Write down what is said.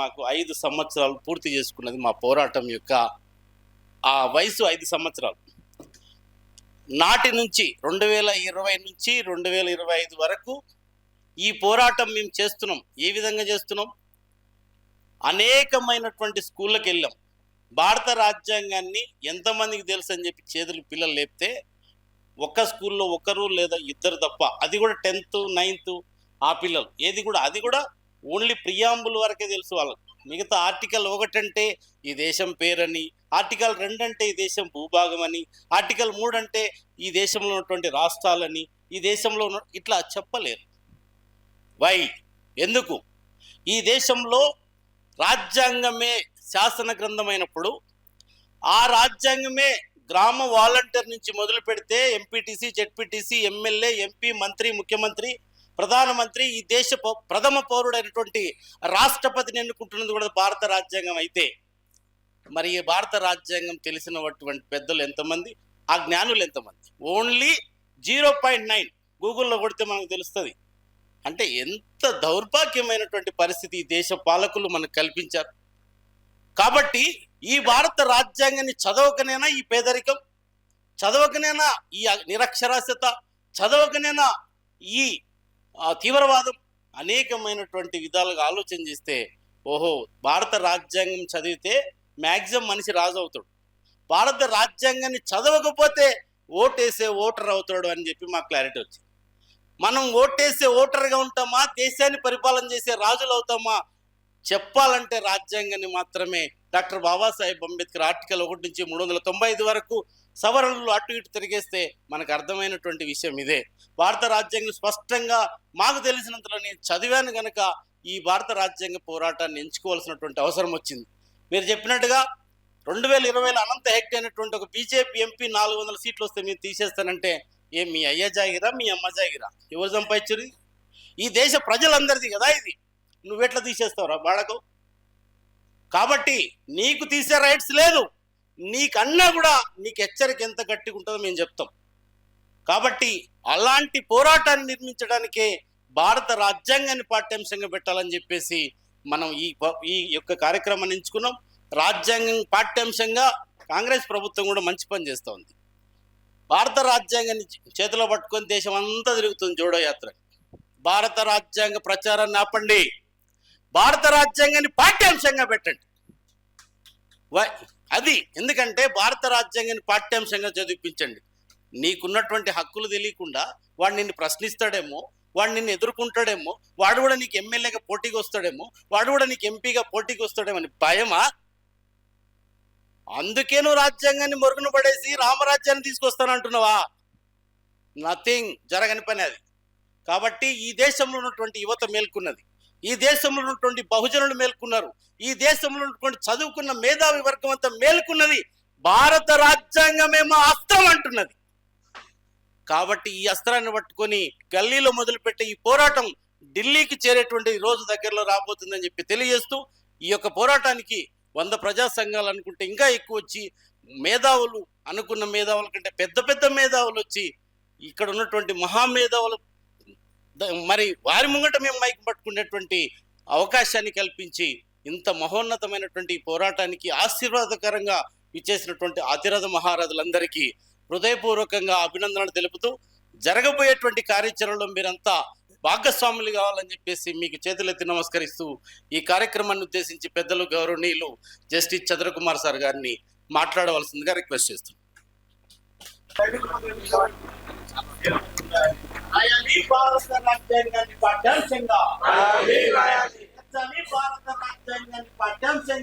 మాకు ఐదు సంవత్సరాలు పూర్తి చేసుకున్నది మా పోరాటం యొక్క ఆ వయసు ఐదు సంవత్సరాలు. నాటి నుంచి రెండు వేల ఇరవై నుంచి రెండు వేల ఇరవై ఐదు వరకు ఈ పోరాటం మేము చేస్తున్నాం. ఏ విధంగా చేస్తున్నాం? అనేకమైనటువంటి స్కూళ్ళకి వెళ్ళాం. భారత రాజ్యాంగాన్ని ఎంతమందికి తెలుసు అని చెప్పి చేతులు పిల్లలు లేపితే ఒక్క స్కూల్లో ఒకరు లేదా ఇద్దరు తప్ప అది కూడా టెన్త్ నైన్త్ ఆ పిల్లలు. ఏది కూడా అది కూడా ఓన్లీ ప్రియాంబుల్ వరకే తెలుసు వాళ్ళకు. మిగతా ఆర్టికల్ ఒకటంటే ఈ దేశం పేరని ఆర్టికల్ రెండు అంటే ఈ దేశం భూభాగం అని ఆర్టికల్ మూడు అంటే ఈ దేశంలో ఉన్నటువంటి రాష్ట్రాలని ఈ దేశంలో ఉన్న ఇట్లా చెప్పలేరు. వై? ఎందుకు? ఈ దేశంలో రాజ్యాంగమే శాసన గ్రంథమైనప్పుడు ఆ రాజ్యాంగమే గ్రామ వాలంటీర్ నుంచి మొదలు పెడితే ఎంపీటీసీ జెడ్పీటీసీ ఎమ్మెల్యే ఎంపీ మంత్రి ముఖ్యమంత్రి ప్రధానమంత్రి ఈ దేశ పౌ- ప్రథమ పౌరుడైనటువంటి రాష్ట్రపతిని ఎన్నుకుంటున్నది కూడా భారత రాజ్యాంగం అయితే. మరి ఈ భారత రాజ్యాంగం తెలిసినటువంటి పెద్దలు ఎంతమంది? ఆ జ్ఞానులు ఎంతమంది? ఓన్లీ జీరో పాయింట్ నైన్ గూగుల్లో కొడితే మనకు తెలుస్తుంది. అంటే ఎంత దౌర్భాగ్యమైనటువంటి పరిస్థితి ఈ దేశ పాలకులు మనకు కల్పించారు. కాబట్టి ఈ భారత రాజ్యాంగాన్ని చదవకనేనా ఈ పేదరికం? చదవకనేనా ఈ నిరక్షరాస్యత? చదవకనైనా ఈ ఆ, తీవ్రవాదం అనేకమైనటువంటి విధాలుగా ఆలోచన చేస్తే ఓహో భారత రాజ్యాంగం చదివితే మ్యాక్సిమం మనిషి రాజు అవుతాడు. భారత రాజ్యాంగాన్ని చదవకపోతే ఓటేసే ఓటర్ అవుతాడు అని చెప్పి మాకు క్లారిటీ వచ్చింది. మనం ఓటేసే ఓటర్గా ఉంటామా? దేశాన్ని పరిపాలన చేసే రాజులు అవుతామా? చెప్పాలంటే రాజ్యాంగాన్ని మాత్రమే డాక్టర్ బాబాసాహెబ్ అంబేద్కర్ ఆర్టికల్ ఒకటి నుంచి మూడు వందల తొంభై ఐదు వరకు సవరణలు అటు ఇటు తిరిగేస్తే మనకు అర్థమైనటువంటి విషయం ఇదే. భారత రాజ్యాంగం స్పష్టంగా మాకు తెలిసినంతలో నేను చదివాను గనక ఈ భారత రాజ్యాంగ పోరాటాన్ని ఎంచుకోవాల్సినటువంటి అవసరం వచ్చింది. మీరు చెప్పినట్టుగా రెండు వేల ఇరవైలో అనంత హెక్ట్ అయినటువంటి ఒక బీజేపీ ఎంపీ నాలుగు వందల సీట్లు వస్తే మీరు తీసేస్తానంటే ఏ మీ అయ్య జాగిరా మీ అమ్మ జాగిరా? ఎవరు సంపాదించుది ఈ దేశ ప్రజలందరిది కదా ఇది. నువ్వెట్లా తీసేస్తావురా బాడకు కాబట్టి నీకు తీసే రైట్స్ లేదు. నీకన్నా కూడా నీకు హెచ్చరిక ఎంత గట్టిగా ఉంటుందో మేము చెప్తాం. కాబట్టి అలాంటి పోరాటాన్ని నిర్మించడానికే భారత రాజ్యాంగాన్ని పాఠ్యాంశంగా పెట్టాలని చెప్పేసి మనం ఈ ఈ యొక్క కార్యక్రమాన్ని ఎంచుకున్నాం. రాజ్యాంగం పాఠ్యాంశంగా కాంగ్రెస్ ప్రభుత్వం కూడా మంచి పని చేస్తూ ఉంది. భారత రాజ్యాంగాన్ని చేతిలో పట్టుకొని దేశం అంతా తిరుగుతుంది జోడో యాత్ర భారత రాజ్యాంగ ప్రచారాన్ని ఆపండి. భారత రాజ్యాంగాన్ని పాఠ్యాంశంగా పెట్టండి. అది ఎందుకంటే భారత రాజ్యాంగాన్ని పాఠ్యాంశంగా చదివించండి నీకున్నటువంటి హక్కులు తెలియకుండా వాడు నిన్ను ప్రశ్నిస్తాడేమో వాడు నిన్ను ఎదుర్కొంటాడేమో వాడు కూడా నీకు ఎమ్మెల్యేగా పోటీకి వస్తాడేమో వాడు కూడా నీకు ఎంపీగా పోటీకి వస్తాడేమో అని భయమా? అందుకే నువ్వు రాజ్యాంగాన్ని మరుగున పడేసి రామరాజ్యాన్ని తీసుకొస్తానంటున్నావా నథింగ్ జరగని పని అది. కాబట్టి ఈ దేశంలో ఉన్నటువంటి యువత మేల్కొన్నది. ఈ దేశంలో ఉన్నటువంటి బహుజనులు మేల్కొన్నారు. ఈ దేశంలో ఉన్నటువంటి చదువుకున్న మేధావి వర్గం అంతా మేల్కొన్నది. భారత రాజ్యాంగమేమో అస్త్రం అంటున్నది. కాబట్టి ఈ అస్త్రాన్ని పట్టుకొని గల్లీలో మొదలుపెట్టే ఈ పోరాటం ఢిల్లీకి చేరేటువంటి రోజు దగ్గరలో రాబోతుందని చెప్పి తెలియజేస్తూ ఈ యొక్క పోరాటానికి వంద ప్రజా సంఘాలు అనుకుంటే ఇంకా ఎక్కువ వచ్చి మేధావులు అనుకున్న మేధావుల కంటే పెద్ద పెద్ద మేధావులు వచ్చి ఇక్కడ ఉన్నటువంటి మహామేధావులు మరి వారి ముంగట మేము మైక్ పట్టుకునేటువంటి అవకాశాన్ని కల్పించి ఇంత మహోన్నతమైనటువంటి పోరాటానికి ఆశీర్వాదకరంగా ఇచ్చేసినటువంటి అతిరథ మహారథులందరికీ హృదయపూర్వకంగా అభినందనలు తెలుపుతూ జరగబోయేటువంటి కార్యాచరణలో మీరంతా భాగస్వాములు కావాలని చెప్పేసి మీకు చేతులెత్తి నమస్కరిస్తూ ఈ కార్యక్రమాన్ని ఉద్దేశించి పెద్దలు గౌరవనీయులు జస్టిస్ చంద్రకుమార్ సార్ గారిని మాట్లాడవలసిందిగా రిక్వెస్ట్ చేస్తున్నాను భారత రాజ్యాంగాన్ని పాఠ్యాంశంగా రాయాలి. భారత రాజ్యాంగాన్ని పాఠ్యాంశంగా